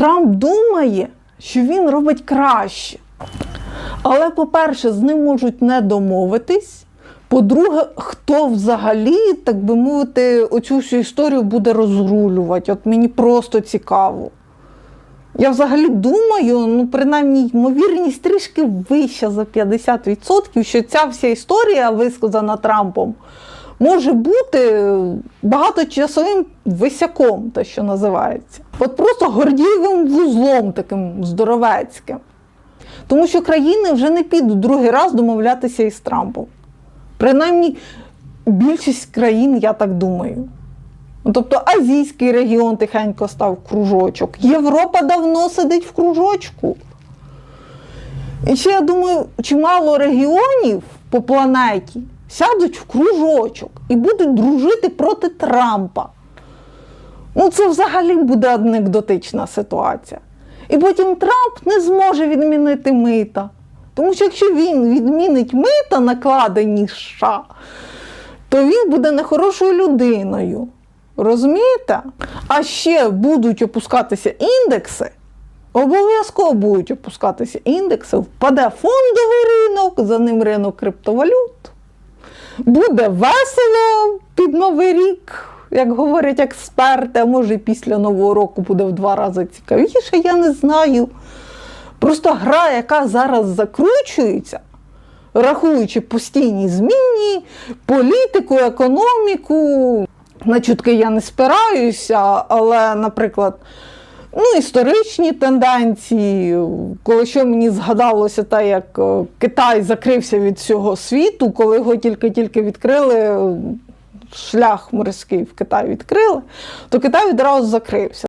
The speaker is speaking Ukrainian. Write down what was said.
Трамп думає, що він робить краще. Але, по-перше, з ним можуть не домовитись. По-друге, хто взагалі, так би мовити, оцю всю історію буде розрулювати? От мені просто цікаво. Я взагалі думаю, ну, принаймні, ймовірність трішки вища за 50%, що ця вся історія, висказана Трампом, може бути багаточасовим висяком, те, що називається. От просто гордієвим вузлом таким здоровецьким. Тому що країни вже не підуть другий раз домовлятися із Трампом. Принаймні, більшість країн, я так думаю. Тобто азійський регіон тихенько став в кружочок. Європа давно сидить в кружочку. І ще, я думаю, чимало регіонів по планеті сядуть в кружочок і будуть дружити проти Трампа. Ну, це взагалі буде анекдотична ситуація. І потім Трамп не зможе відмінити мита. Тому що якщо він відмінить мита, накладені США, то він буде нехорошою людиною. Розумієте? А ще будуть опускатися індекси, обов'язково будуть опускатися індекси, впаде фондовий ринок, за ним ринок криптовалют. Буде весело під Новий рік, як говорять експерти, а може після Нового року буде в два рази цікавіше, я не знаю. Просто гра, яка зараз закручується, рахуючи постійні зміни, політику, економіку. На чутки я не спираюся, але, наприклад, ну, історичні тенденції, коли що мені згадалося те, як е, Китай закрився від всього світу, коли його тільки-тільки відкрили, шлях морський в Китай відкрили, то Китай відразу закрився.